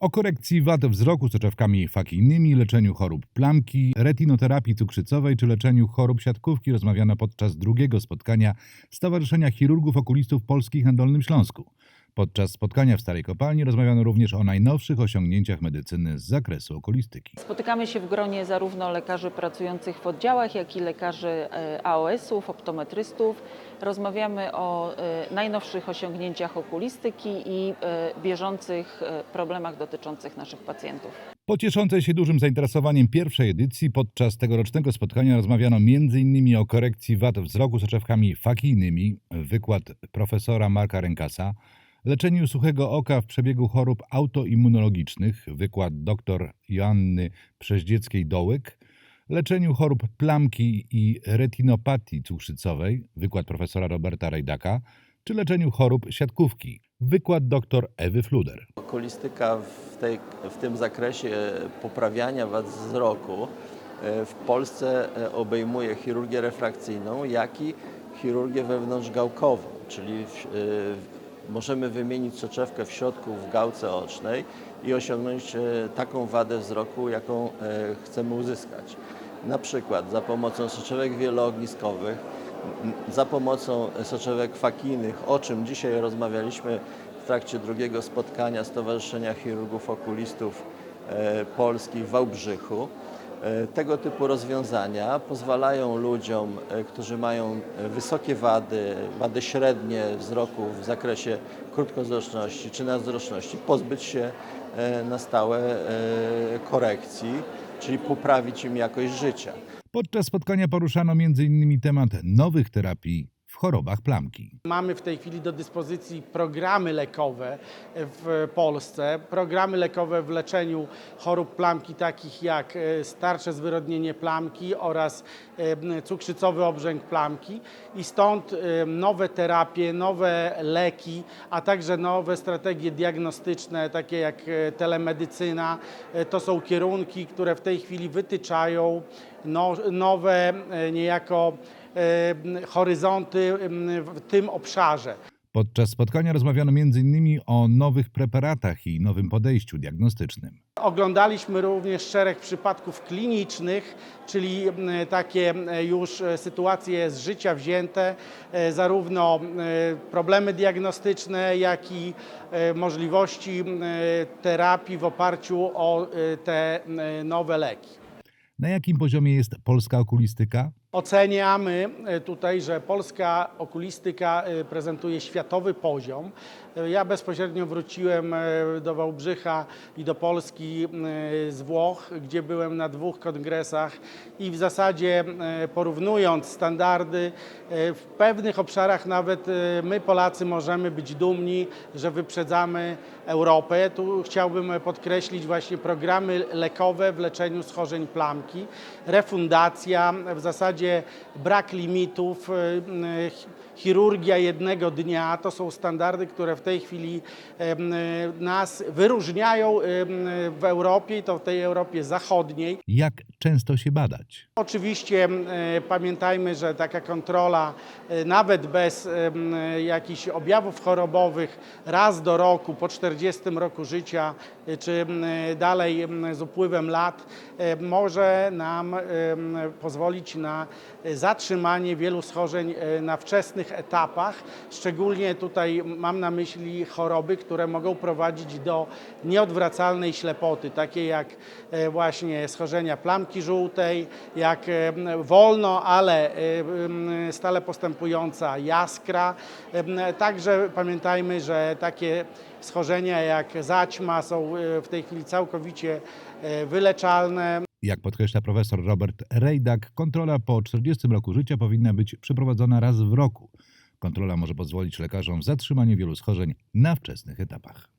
O korekcji wad wzroku soczewkami fakijnymi, leczeniu chorób plamki, retinoterapii cukrzycowej czy leczeniu chorób siatkówki rozmawiano podczas drugiego spotkania Stowarzyszenia Chirurgów Okulistów Polskich na Dolnym Śląsku. Podczas spotkania w Starej Kopalni rozmawiano również o najnowszych osiągnięciach medycyny z zakresu okulistyki. Spotykamy się w gronie zarówno lekarzy pracujących w oddziałach, jak i lekarzy e, AOS-ów, optometrystów. Rozmawiamy o e, najnowszych osiągnięciach okulistyki i e, bieżących problemach dotyczących naszych pacjentów. Po cieszącej się dużym zainteresowaniem pierwszej edycji podczas tegorocznego spotkania rozmawiano m.in. o korekcji wad wzroku soczewkami fakijnymi, wykład profesora Marka Rękasa, leczeniu suchego oka w przebiegu chorób autoimmunologicznych, wykład dr Joanny Przeździeckiej-Dołyk, leczeniu chorób plamki i retinopatii cukrzycowej, wykład profesora Roberta Rejdaka, czy leczeniu chorób siatkówki, wykład dr Ewy Fluder. Okulistyka w, tej, w tym zakresie poprawiania wad wzroku e, w Polsce e, obejmuje chirurgię refrakcyjną, jak i chirurgię wewnątrzgałkową, czyli w, e, możemy wymienić soczewkę w środku w gałce ocznej i osiągnąć e, taką wadę wzroku, jaką e, chcemy uzyskać. Na przykład za pomocą soczewek wieloogniskowych, za pomocą soczewek fakijnych, o czym dzisiaj rozmawialiśmy w trakcie drugiego spotkania Stowarzyszenia Chirurgów Okulistów e, Polskich w Wałbrzychu. E, Tego typu rozwiązania pozwalają ludziom, e, którzy mają e, wysokie wady, wady średnie wzroku w zakresie krótkowzroczności czy nazwroczności, pozbyć się na stałe korekcji, czyli poprawić im jakość życia. Podczas spotkania poruszano m.in. temat nowych terapii chorobach plamki. Mamy w tej chwili do dyspozycji programy lekowe w Polsce, programy lekowe w leczeniu chorób plamki takich jak e, starcze zwyrodnienie plamki oraz e, cukrzycowy obrzęk plamki i stąd e, nowe terapie, nowe leki, a także nowe strategie diagnostyczne takie jak telemedycyna. To są kierunki, które w tej chwili wytyczają nowe e, niejako e, horyzonty m, w tym obszarze. Podczas spotkania rozmawiano m.in. o nowych preparatach i nowym podejściu diagnostycznym. Oglądaliśmy również szereg przypadków klinicznych, czyli takie już e, sytuacje z życia wzięte, e, zarówno e, problemy diagnostyczne, jak i e, możliwości terapii w oparciu o e, te nowe leki. Na jakim poziomie jest polska okulistyka? Oceniamy e, tutaj, że polska okulistyka e, prezentuje światowy poziom. E, Ja bezpośrednio wróciłem do Wałbrzycha i do Polski z Włoch, gdzie byłem na dwóch kongresach i w zasadzie porównując standardy, w pewnych obszarach nawet my Polacy możemy być dumni, że wyprzedzamy Europę. Tu chciałbym podkreślić właśnie programy lekowe w leczeniu schorzeń plamki, refundacja, w zasadzie brak limitów, y, y, chirurgia jednego dnia. To są standardy, które w tej chwili y, nas wyróżniają em, w Europie i to w tej Europie zachodniej. Jak często się badać? Oczywiście e, pamiętajmy, że taka kontrola e, nawet bez jakichś objawów chorobowych raz do roku, po 40 roku życia, e, czy dalej z upływem lat, e, może nam pozwolić na zatrzymanie wielu schorzeń e, na wczesnych etapach. Szczególnie tutaj mam na myśli choroby, które mogą prowadzić do nieodwracalnej ślepoty, takie jak e, właśnie schorzenia plamki żółtej, jak e, wolno, ale e, stale postępująca jaskra. Także pamiętajmy, że takie schorzenia jak zaćma są w tej chwili całkowicie wyleczalne. Jak podkreśla profesor Robert Rejdak, kontrola po 40 roku życia powinna być przeprowadzona raz w roku. Kontrola może pozwolić lekarzom w zatrzymaniu wielu schorzeń na wczesnych etapach.